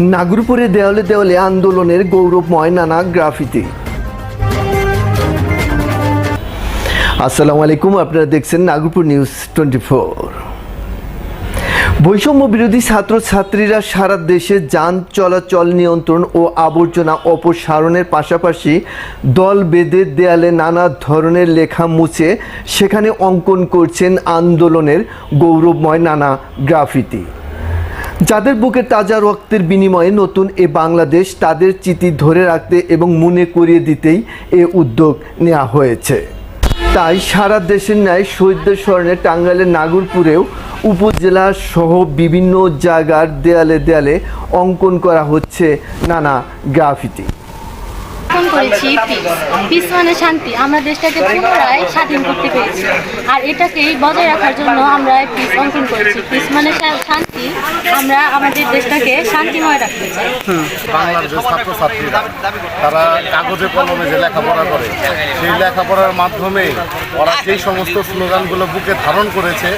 নাগরপুরে দেওয়ালে দেওয়ালে আন্দোলনের গৌরবময় নানা গ্রাফিতি। আসসালামু আলাইকুম, আপনারা দেখছেন নাগরপুর নিউজ টোয়েন্টি ফোর। বৈষম্য বিরোধী ছাত্রছাত্রীরা সারা দেশে যান চলাচল নিয়ন্ত্রণ ও আবর্জনা অপসারণের পাশাপাশি দল বেঁধে দেয়ালে নানা ধরনের লেখা মুছে সেখানে অঙ্কন করছেন আন্দোলনের গৌরবময় নানা গ্রাফিতি। যাদের বুকে তাজা রক্তের বিনিময়ে নতুন এ বাংলাদেশ, তাদের চিঠি ধরে রাখতে এবং মনে করিয়ে দিতেই এ উদ্যোগ নেওয়া হয়েছে। তাই সারা দেশের ন্যায় শহীদদের স্মরণে টাঙ্গাইলের নাগরপুরেও উপজেলা সহ বিভিন্ন জায়গার দেয়ালে দেয়ালে অঙ্কন করা হচ্ছে নানা পিস। মানে শান্তি। আর এটাকেই বজায় রাখার জন্য আমরা অঙ্কন করেছি। পিস মানে শা- শান্তি আমরা আমাদের দেশটাকে শান্তিময় রাখতে চাই। বাংলার যে ছাত্রছাত্রীরা তারা কাগজে কলমে যে লেখাপড়া করে সেই লেখাপড়ার মাধ্যমে ওরা সেই সমস্ত স্লোগানগুলো বুকে ধারণ করেছে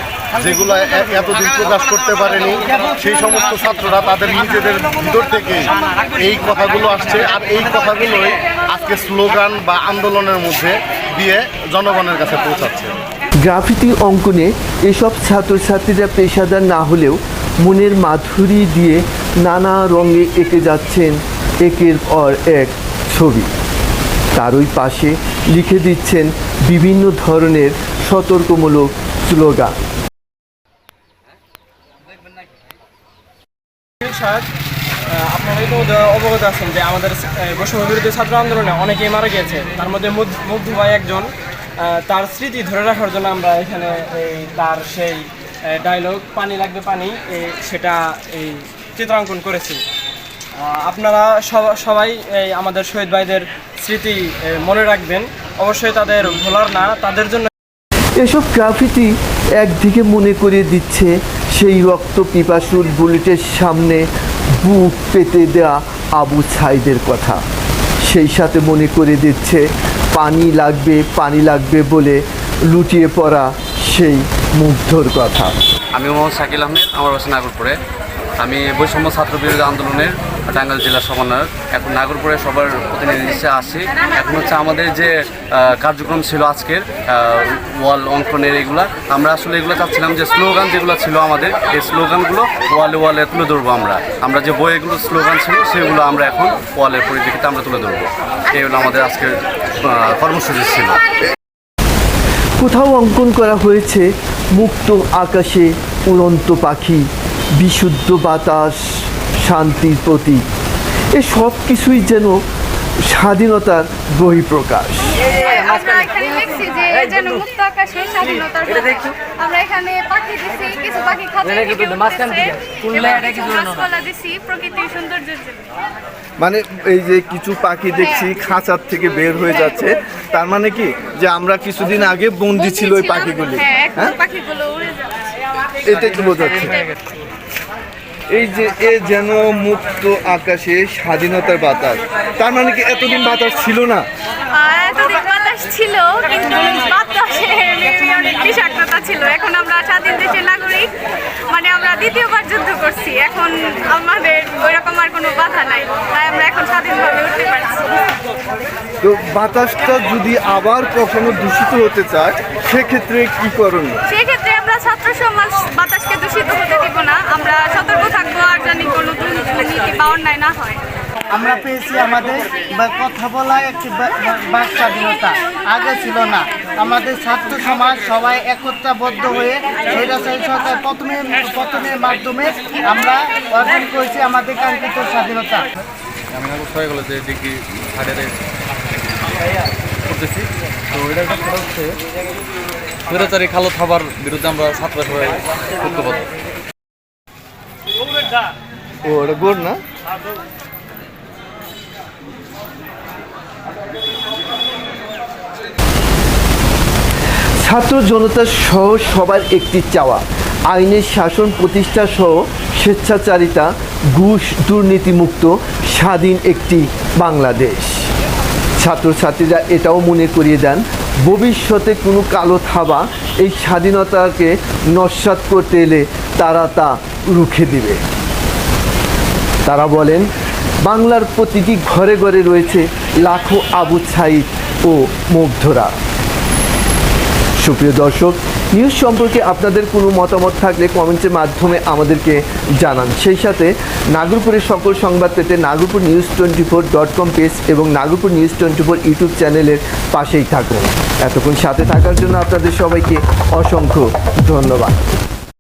যেগুলো এতদিন প্রকাশ করতে পারেনি। সেই সমস্ত ছাত্ররা তাদের নিজেদের ভিতর থেকে এই কথাগুলো আসছে আর এই কথাগুলোই আজকে স্লোগান বা আন্দোলনের মধ্যে দিয়ে জনগণের কাছে পৌঁছাচ্ছে। গ্রাফিতি অঙ্কনে এসব ছাত্রছাত্রীরা পেশাদার না হলেও মনের মাধুরী দিয়ে নানা রঙে এঁকে যাচ্ছেন একের পর এক ছবি। তারই পাশে লিখে দিচ্ছেন বিভিন্ন ধরনের সতর্কমূলক স্লোগান। আপনারা অবগত আছেন যে আমাদের বৈষম্য ছাত্র আন্দোলনে অনেকেই মারা গিয়েছে। তার মধ্যে মুগ্ধ ভাই একজন তার স্মৃতি ধরে রাখার জন্য আমরা এখানে এই, তার সেই ডায়লগ পানি লাগবে পানি সেটা এই চিত্রাঙ্কন করেছি। আপনারা সব- সবাই এই আমাদের শহীদ ভাইদের স্মৃতি মনে রাখবেন। অবশ্যই তাদের ভোলার না, তাদের জন্য এসব গ্রাফিটি একদিকে মনে করিয়ে দিচ্ছে সেই রক্ত পিপাসুর বুলেটের সামনে বুক পেতে দেয়া আবু ছাইদের কথা। সেই সাথে মনে করে দিচ্ছে, পানি লাগবে পানি লাগবে বলে লুটিয়ে পড়া সেই মুগ্ধর কথা। আমি মোহাম্মদ শাকিল আহমেদ আমার বাসা নাগরপুরে। আমি বৈষম্য ছাত্র বিরোধী আন্দোলনের টাঙ্গাইল জেলা সমন্বয়ক। এখন নাগরপুরে সবার প্রতিনিধি হিসেবে আসি এখন হচ্ছে আমাদের যে কার্যক্রম ছিল আজকের ওয়াল অঙ্কনের এগুলা আমরা আসলে এগুলো চাচ্ছিলাম যে স্লোগান যেগুলো ছিল আমাদের এই স্লোগানগুলো ওয়ালে ওয়ালে তুলে ধরবো আমরা। আমরা যে বইগুলো স্লোগান ছিল সেগুলো আমরা এখন ওয়ালের পরিপ্রেক্ষিতে আমরা তুলে ধরবো। এই হলো আমাদের আজকের কর্মসূচি ছিল। কোথাও অঙ্কন করা হয়েছে মুক্ত আকাশে উড়ন্ত পাখি বিশুদ্ধ বাতাস শান্তির প্রতীক। এ সব কিছুই যেন স্বাধীনতার বহিঃপ্রকাশ। আমরা এখানে লিখছি যে যেন মুক্ত আকাশে স্বাধীনতার কথা। আমরা এখানে পাখি দিছি কিছু পাখি কিছু গাছপালা দিছি প্রকৃতির সৌন্দর্যের জন্য। মানে এই যে কিছু পাখি দেখছি খাঁচার থেকে বের হয়ে যাচ্ছে। তার মানে কি? যে আমরা কিছুদিন আগে বন্দি ছিল ওই পাখিগুলি। হ্যাঁ হ্যাঁ? পাখিগুলো উড়ে যাচ্ছে। এটাই তো বোঝাচ্ছে। এই যে এ যেন মুক্ত আকাশে স্বাধীনতার বাতাস। তার মানে কি এতদিন বাতাস ছিল না? আর ছিল কিন্তু বাতাসে অনেক বিষাক্ততা ছিল। এখন আমরা স্বাধীন দেশের নাগরিক মানে আমরা দ্বিতীয়বার যুদ্ধ করছি। এখন আমাদের ওইরকম আর কোনো বাধা নাই তাই আমরা এখন স্বাধীনভাবে উঠতে পারছি। তো বাতাসটা যদি আবার কখনো দূষিত হতে চায় সেক্ষেত্রে কি করণীয় সেক্ষেত্রে আমরা ছাত্র সমাজ বাতাসকে দূষিত হতে দিব না। আমরা সতর্ক থাকব আর জানি কোনো দুর্নীতি বা অন্যায় না হয়। আমরা পেয়েছি আমাদের বা- কথা বলা একটি বা- বা- বাক স্বাধীনতা আগে ছিল না। আমাদের ছাত্র সমাজ সবাই একত্রাবদ্ধ হয়ে স্বৈরাচারী সরকার প্রথমে পতনের মাধ্যমে আমরা অর্জন করেছি আমাদের কাঙ্ক্ষিত স্বাধীনতা। আমি হয়ে গেলো যে ডিগ্রি থার্ডের করতেছি। তো এটা কথা হচ্ছে স্বৈরাচারী খালো থাবার বিরুদ্ধে আমরা ছাত্র সবাই ঐক্যবদ্ধ। ও ওটা গোড় না? ছাত্র জনতা সহ সবার একটি চাওয়া। আইনের শাসন প্রতিষ্ঠা সহ স্বেচ্ছাচারিতা, ঘুষ দুর্নীতিমুক্ত, স্বাধীন একটি বাংলাদেশ। ছাত্রছাত্রীরা এটাও মনে করিয়ে দেন, ভবিষ্যতে কোনো কালো থাবা এই স্বাধীনতাকে নস্বাত করতে এলে তারা তা রুখে দিবে। তারা বলেন বাংলার প্রতিটি ঘরে ঘরে রয়েছে লাখো আবু ছাইদ ও মুগ্ধরা। সুপ্রিয় দর্শক নিউজ সম্পর্কে আপনাদের কোনো মতামত থাকলে কমেন্টের মাধ্যমে আমাদেরকে জানান। সেই সাথে নাগরপুরের সকল সংবাদ পেতে Nagarpur news twenty four dot com page এবং Nagarpur news twenty four YouTube চ্যানেলের পাশেই থাকুন। এতক্ষণ সাথে থাকার জন্য আপনাদের সবাইকে অসংখ্য ধন্যবাদ।